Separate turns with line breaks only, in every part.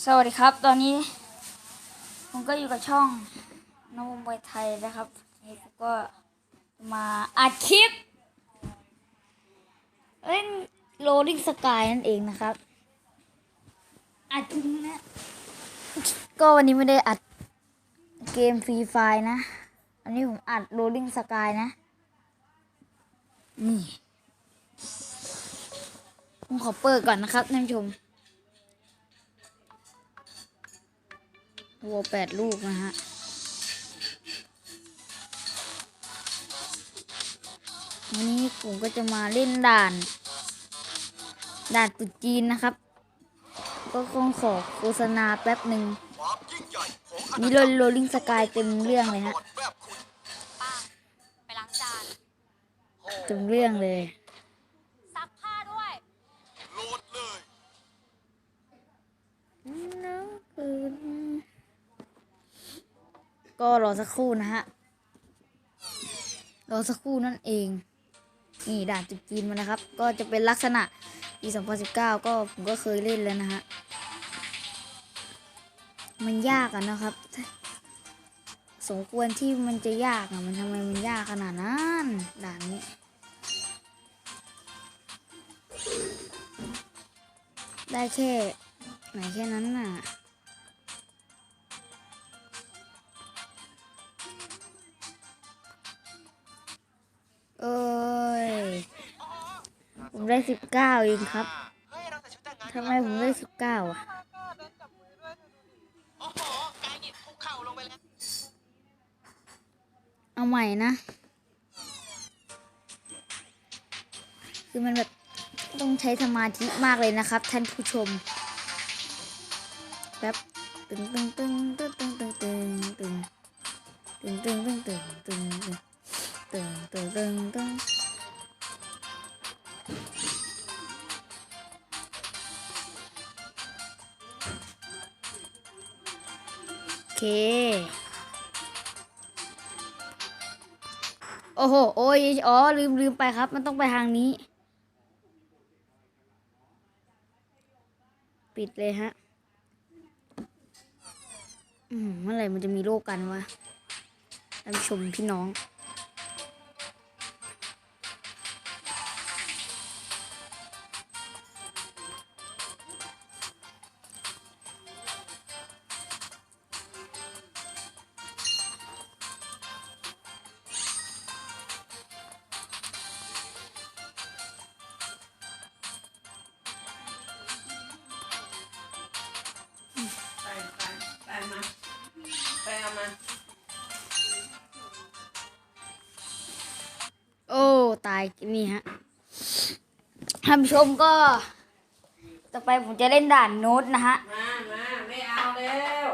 สวัสดีครับ ตอนนี้ ผมก็อยู่กับช่องนวมวยไทยนะครับนี่ผมก็มาอัดคลิปเล่นโรลลิ่งสกายนั่นเองนะครับอัดนะก็วันนี้ไม่ได้อัดเกมฟรีไฟนะ อันนี้ผมอัดโรลลิ่งสกายนะ นี่ผมขอเปิดก่อนนะครับท่านผู้ชม วัวแปดลูกนะฮะวันนี้ผมก็จะมาเล่นด่าน ด่านตุดจีนนะครับ ก็คงขอโฆษณาแป๊บหนึ่ง
มี
โรลโรลิงสกายเต็มเรื่องเลยฮะเต็มเรื่องเลย
ซักผ้าด้วย
โหลดเลย
ก็รอสักครู่นะฮะ รอสักครู่นั่นเอง นี่ด่านจุดจีนมานะครับ ก็จะเป็นลักษณะปี 2019 ก็ผมก็เคยเล่นแล้วนะฮะ มันยากอะนะครับ สมควรที่มันจะยากอะมันทำไมมันยากขนาดนั้นด่านนี้ได้แค่ไหนแค่นั้นน่ะ เอ้ย ผมได้สิบเก้าเองครับ
เฮ้ยเราใส่ชุดแต่งงาน
ทำไมผมได้สิบเก้าอะ
โอ้โหกายหยิบคุกเข่าลงไปแล้ว
เอาใหม่นะ คือมันแบบต้องใช้สมาธิมากเลยนะครับ ท่านผู้ชมแป๊บตึงตึงตึงตึงตึงตึงตึง ตึงตึงโอเค โอ้โห โอ้ย อ๋อ ลืมลืมไปครับ มันต้องไปทางนี้ ปิดเลยฮะ อืมเมื่อไหร่มันจะมีโลกกันวะท่านผู้ชมพี่น้องายนี่ฮะท่านผู้ชมก็ ต่อไปผมจะเล่นด่านโน้ตนะฮะ
มามาไม่เอาแล้ว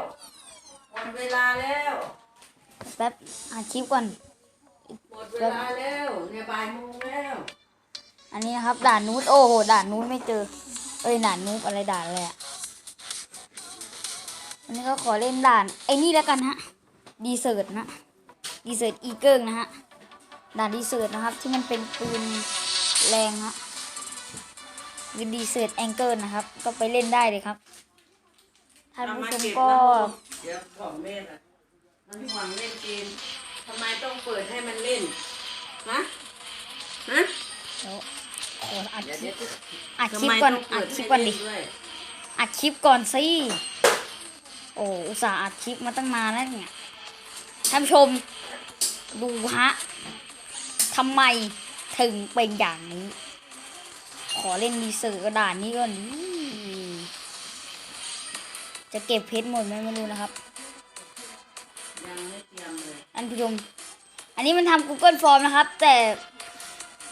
หมดเวลาแล้ว
แป๊บอ่านคลิปก่อน
หมดเวลาแล้วเนี่ยบ่ายโมงแล้ว
อันนี้นะครับ ด่านนู้นโอ้โหด่านนู้นไม่เจอ เอ้ยด่านนู้นอะไรด่านอะไรอะวันนี้ก็ขอเล่นด่าน ไอ้นี่แล้วกันฮะ ดีเซิร์ตนะ ดีเซิร์ตอีเกิลนะฮะ ด่านดีเซิร์ตนะครับ ที่มันเป็นปืนแรงฮะคือดีเซิร์ตแองเกิลนะครับ ก็ไปเล่นได้เลยครับท่าน
เอา
ผู้
มา
ชม
เก็บ
ก็
นะเดี๋ยวของเล่นอะมันหวังเล่นเกมทำไมต้องเปิดให้มันเล่นฮะฮะ
เดี๋ยวขออัด
เดี๋ยว
คลิ
เดี๋ย
ป
ว
อัดค
ทำ
ลิป
ไม
ก่อน
ต้อง
อั
เปิ
ด
ด
คลิ
ให้
ปก่อน
เล่
ดิ
นด้วย
อัดคลิปก่อนสิโอ้อุตส่าห์อัดคลิปมาตั้งนานแล้วเนี่ยท่านผู้ชมดูฮะ ทำไมถึงเป็นอย่างนี้ ขอเล่นดีเซอร์กระดานนี้ก่อนดิจะเก็บเพชรหมดไหมไม่รู้นะครับ
ยังไม่เตรียมเลย
ท่านผู้ชมอันนี้มันทำ Google Form นะครับ แต่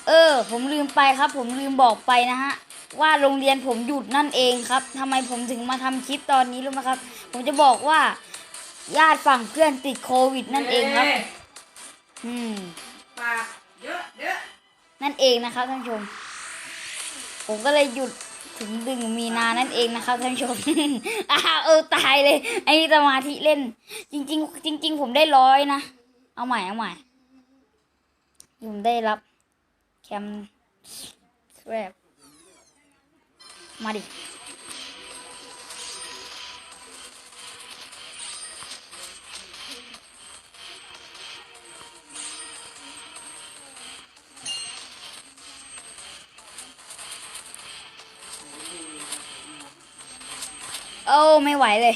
เออ ผมลืมไปครับ ผมลืมบอกไปนะฮะว่าโรงเรียนผมหยุดนั่นเองครับทำไมผมถึงมาทำคลิปตอนนี้รู้ไหมครับ ผมจะบอกว่า ญาติฝั่งเพื่อนติดโควิดนั่นเองครับ
อ้ย
อืม
ปากเยอะเยอะ
นั่นเองนะครับท่านผู้ชม ผมก็เลยหยุดถึงดึงมีนานั่นเองนะครับท่านผู้ชมอ้าวเออตายเลยไอ้สมาธิเล่น จริง ๆ จริง ๆ ผมได้ร้อยนะเอาใหม่เอาใหม่ผมได้รับแคมแรบมาดิ โอ้ไม่ไหวเลย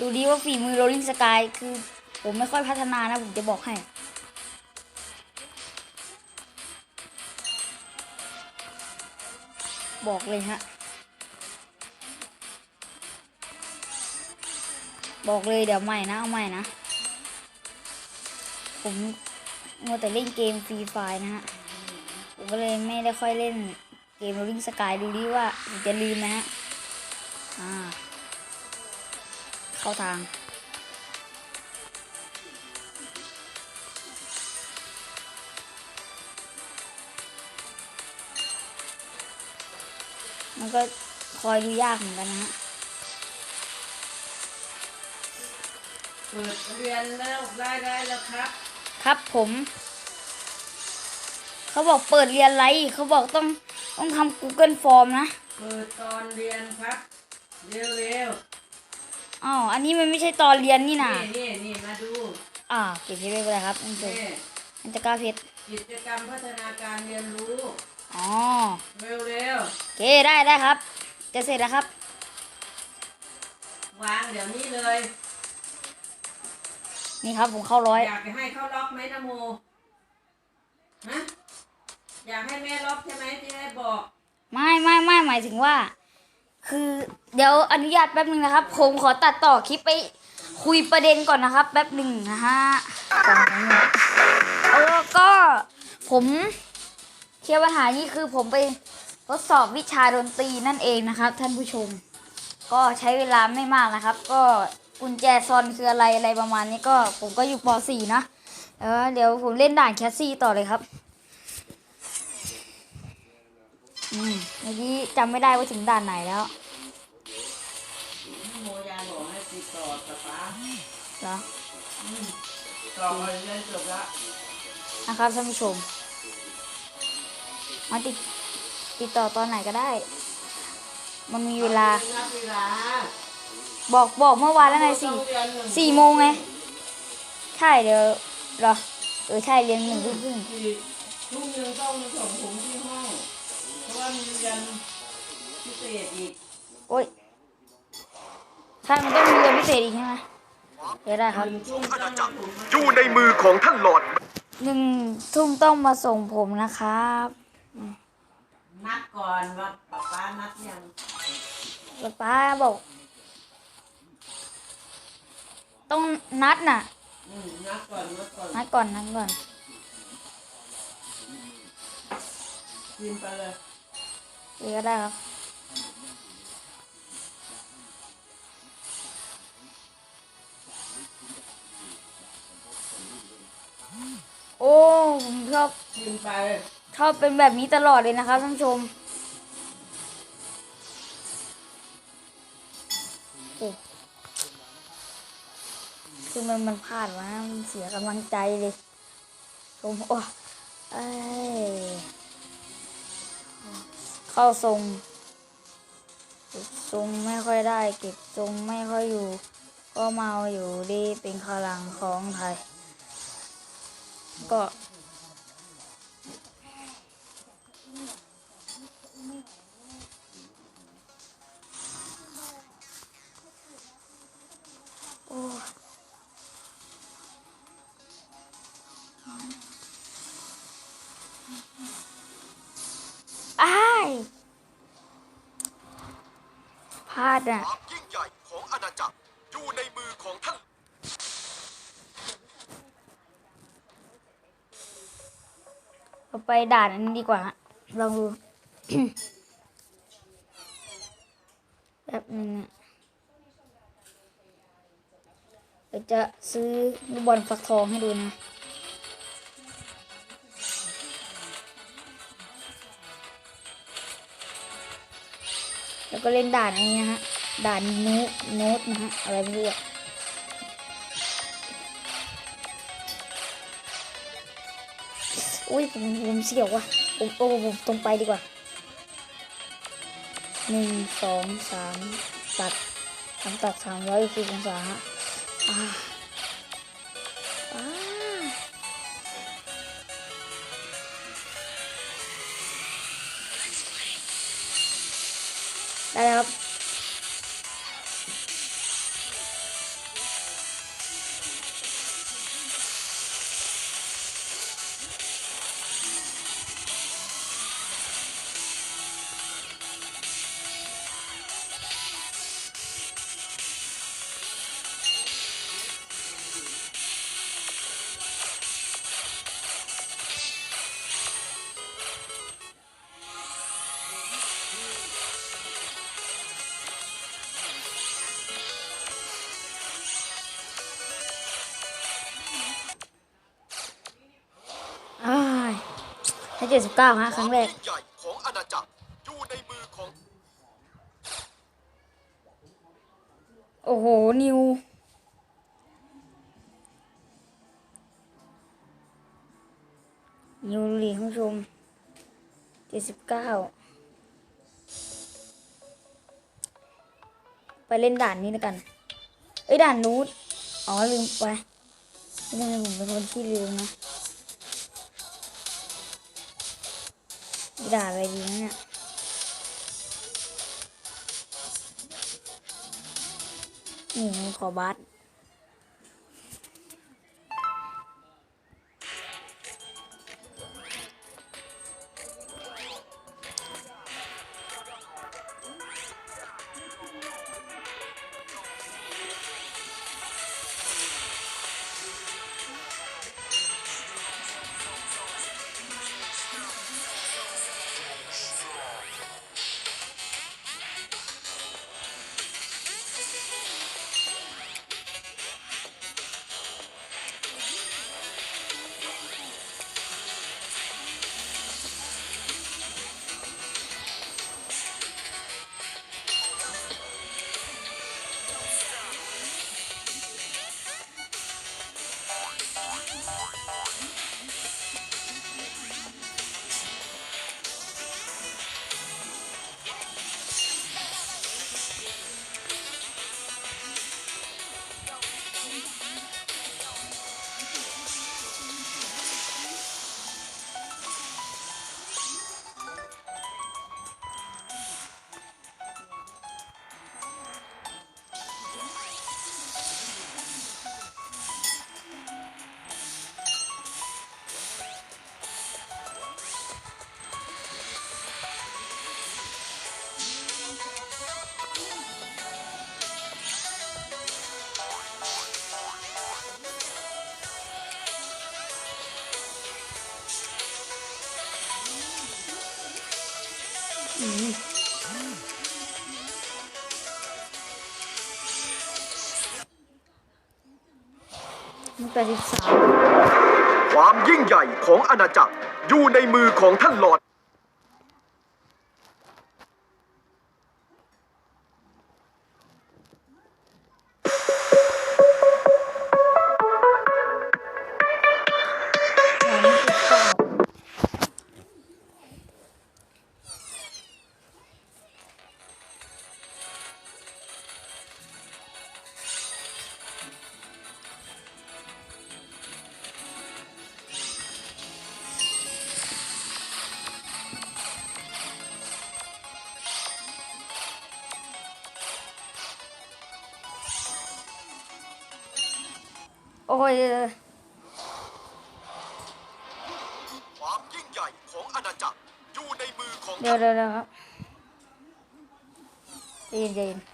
ดูดีว่าฝีมือโรลิงสกายคือ ผมไม่ค่อยพัฒนานะ ผมจะบอกให้ บอกเลยฮะ บอกเลยเดี๋ยวใหม่นะ เอาใหม่นะ ผมมัวแต่เล่นเกมฟรีไฟนะฮะ ผมก็เลยไม่ได้ค่อยเล่นเกม Rolling Sky ดูดิว่าผมจะลืมนะฮะอ่า เข้าทางมันก็คอยดูยากเหมือนกันนะฮะ
เปิดเรียนแล้วได้ได้แล้วครับ
ครับผม เขาบอกเปิดเรียนไรเขาบอกต้องต้องทำ Google Form นะ
เปิดตอนเรียนครับ เร็วเร็ว
อ๋ออันนี้มันไม่ใช่ตอนเรียนนี่
ๆ
นะ
นี่นี่นี่มาดู
อ่าเก็บไว้ไม่เป็นไรครับท่านผู้ชม
นี่
มันจะกล้าเพชร
กิจกรรมพัฒนาการเรียนรู้
อ๋อ
เร็วเร็ว
โอเคได้ได้ครับ จะเสร็จแล้วครับ
ๆวางเดี๋ยวนี้เลย
นี่ครับผมเข้าร้อย
อยากจะให้เขาล็อกไหมนะโมฮะ อยากให้แม่ล็อกใช่ไหมที่แม่บอก
ไม่ไม่ไม่หมายถึงว่า คือเดี๋ยวอนุญาตแป๊บหนึ่งนะครับ ผมขอตัดต่อคลิปไปคุยประเด็นก่อนนะครับ แป๊บหนึ่งนะฮะก่อนนะเนี่ยแล้วก็ผมเคลียร์ปัญหานี้คือผมไปทดสอบวิชาดนตรีนั่นเองนะครับ ท่านผู้ชม ก็ใช้เวลาไม่มากนะครับ ก็กุญแจซอนคืออะไรอะไรประมาณนี้ก็ผมก็อยู่ป .4 นะเออเดี๋ยวผมเล่นด่านแคสซี่ต่อเลยครับ อืมเมื่อกี้จำไม่ได้ว่าถึงด่านไหนแล้ว
โมยายบอกให้ติดต่อกับป้า
เหรอ
ต่อไปเรียนจบละ
นะครับท่านผู้ชม มาติดติดต่อตอนไหนก็ได้ มันมีเวลา
นับเวลา
บอกบอกเมื่อวานแล้วไงสี่
ต้องเรียนหนึ่ง
สี่โมงไง ใช่เดี๋ยวเหรอเออใช่เรียนหนึ่งทุ่มครึ่ง
สี่ทุ่มหนึ่งต้องมาส่งผมที่ ห้องเพราะว่ามีเรียนพิเศษอีก
โอ้ยใช่มันต้องมีเรียนพิเศษอีกใช่ไหมเดี๋ยวได้ครับ
หนึ่งทุ่มต้องมาผมมา
อยู่ในมือของท่านหลอด
หนึ่งทุ่มต้องมาส่งผมนะครับ
นัดก่อนว่าป้าป้านัดยัง
ป๊าป้าบอก ต้องนัดน่ะ
อืมนัดก่อนนัดก่อน
นัดก่อนนัดก่อน
กินไปเลย
เดี๋ยวก็ได้ครับโอ้ผมชอบ
กินไป
ชอบเป็นแบบนี้ตลอดเลยนะครับท่านผู้ชมโอ้คือมันมันพลาดวะมันเสียกำลังใจเลย ผมโอ้เอ้ เข้าทรงทรงไม่ค่อยได้เก็บทรงไม่ค่อยอยู่ ก็เมาอยู่ดีเป็นพลังของไทย ก็ ดอะ
ความยิ่งใหญ่ของอาณาจักรอยู่ในมือของท่าน
เราไปด่านอันนี้ดีกว่าฮะลองดู แบบหนึงอะเดี๋ยวจะซื้อลูกบอลฟักทองให้ดูนะ แล้วก็เล่นด่านอันนี้นะฮะ ด่านโน้ตโน้ตนะฮะ อะไรไม่รู้อะอุ้ยผมผมเสียวว่ะผมโอ้ผมตรงไปดีกว่าหนึ่งสองสามตัดสามตัดสามร้อยสิบองศาฮะอ่าอ่า ไ79ฮะครั้งแรก
ของอาณาจักรอยู่ในมือของ
โอ้โห นิว นิวลีคุณผู้ชม79 ไปเล่นด่านนี้แล้วกัน เอ้ด่านนู้ดอ๋อ ลืมไปไม่ได้ผมเป็นคนที่ลืมนะ ด่าอะไรดีนะเนี่ยนี่ขอบัสอื แปดสิบสาม
ความยิ่งใหญ่ของอาณาจักรอยู่ในมือของท่านหลอด
ย
ความยิ่งใหญ่ของอาณาจักรอยู่ในมือของ
เดี๋ยวเดี๋ยวเดี๋ยวครับใจเย็นใจเย็น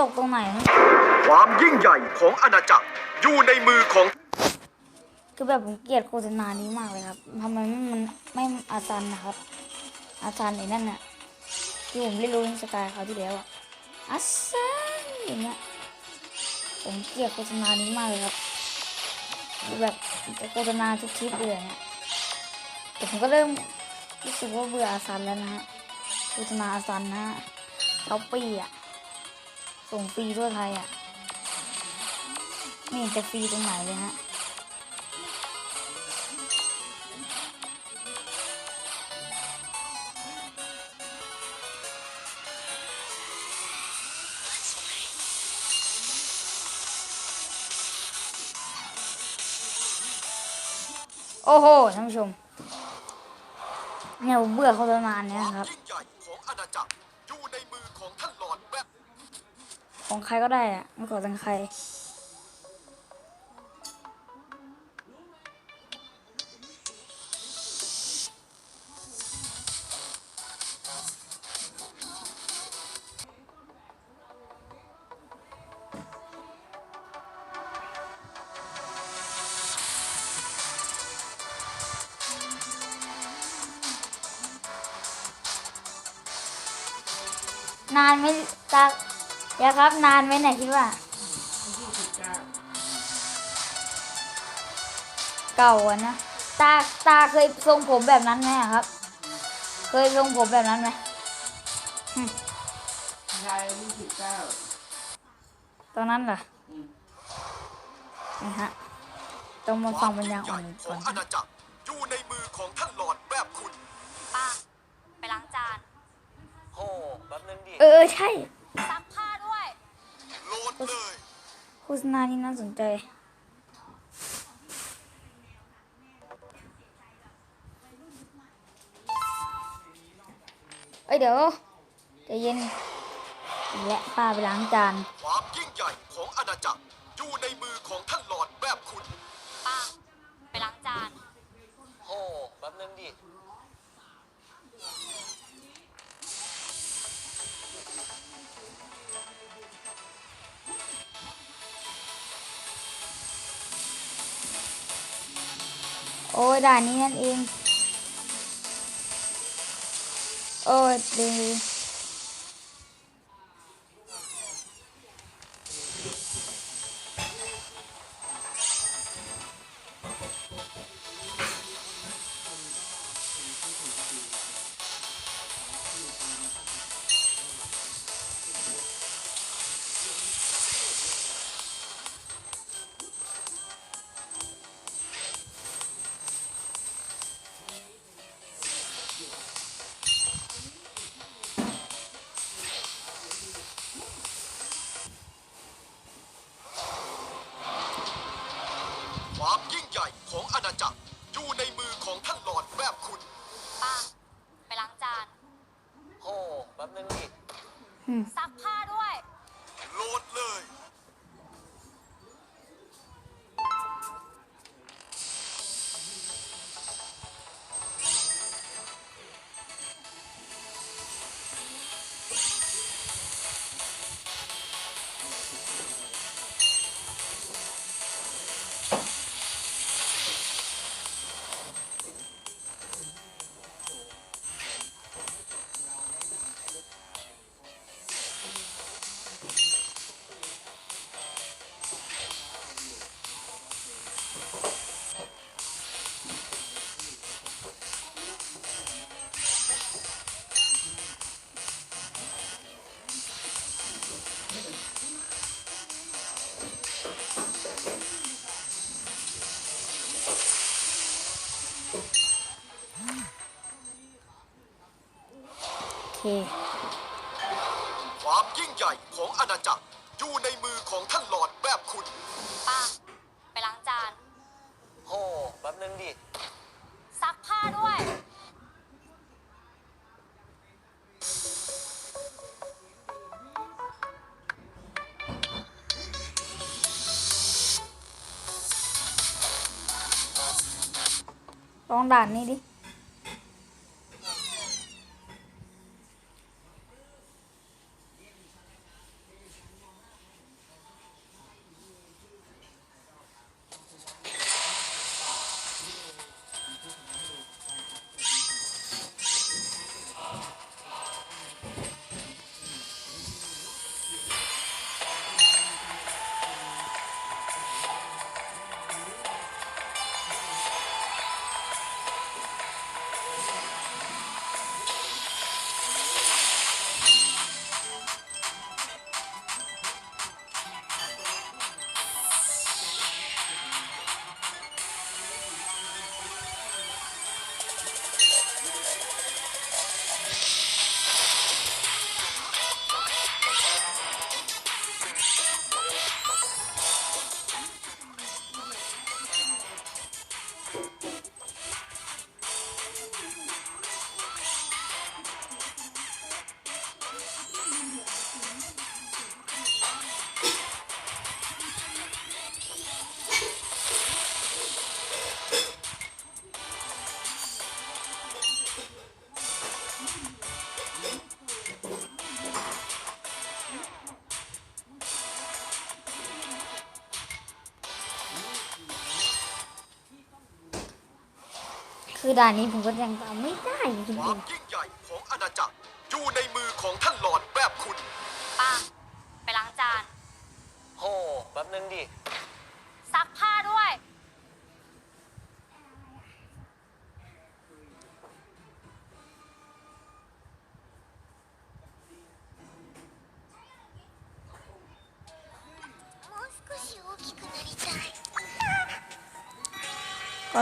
ตกตรงไหนนะ
ความยิ่งใหญ่ของอาณาจักรอยู่ในมือของ
คือแบบผมเกลียดโฆษณานี้มากเลยครับทำไมไม่มันไม่อาซันนะครับ อาซันไอ้นั่นน่ะที่ผมเล่นโรลิงสกายเขาวที่แล้วอะอาซันอย่างเงี้ยผมเกลียดโฆษณานี้มากเลยครับคือแบบจะโฆษณาทุกคลิปเลยอะเนี่ยแต่ผมก็เริ่มรู้สึกว่าเบื่ออาซันแล้วนะฮะโฆษณาอาซันนะฮะช้อปปี้อะ ส่งฟรีทั่วไทยอะ ไม่เห็นจะฟรีตรงไหนเลยฮะโอ้โหท่านผู้ชมเนี่ยผมเบื่อโฆษณาเนี้ยครับ
ของใค
รก็ได้อะไม่ขอตังใคร ครับ นานไหมไหนยคิดว่า
ยี่สิบเก้า
เก่าอะนะ ตาตาเคยทรงผมแบบนั้นไหมอะครับ เคยทรงผมแบบนั้นไหม
ยายยี่สิบเก้า
ตอนนั้นเหรอ
อืม
นี่ฮะต้องมาฟังปัญญา
ให
อ่อ
ญ่
น
ข
ก่
อ
องน
อาณาจักรอยู่ในมือของท่านหลอดแวบคุณ
ป้าไปล้างจาน
โอ้แป๊บนึงดิ
เออเออใช่
ซักผ้าด้วย
โฆ
ษณานี่น่าสนใจ เอ้ยเดี๋ยวใจเย็นและป้าไปล้างจาน
ว้า ด่า
น
นี้
นั่นเอง โอ้ดี
เค ความยิ่งใหญ่ของอาณาจักรอยู่ในมือของท่านหลอดแวบคุณ
ป้า ไปล้างจาน
โอ้แป๊บนึงดิ
ซักผ้าด้วย
ลองด่านนี้ดิ คือด่านนี้ผมก็ยังทำไม่ได้จริ
ความ
ง
ยิ่งใหญ่ของอาณาจักรอยู่ในมือของท่านหลอดแบบคุณ
ป้า ไปล้างจาน
โหแป๊บนึงดิ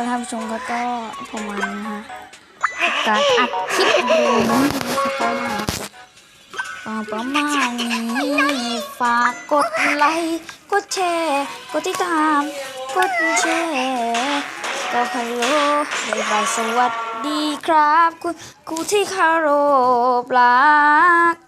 ก็
ท่านผู้ชมก็ก็ประมาณนี้นะคะการอัดคลิปดูนะประมาณนี้ฝากกดไลค์กดแชร์กดติดตามกดแชร์ก็ฮัลโหลบายบายสวัสดีครับ คุณครูที่คารพรัก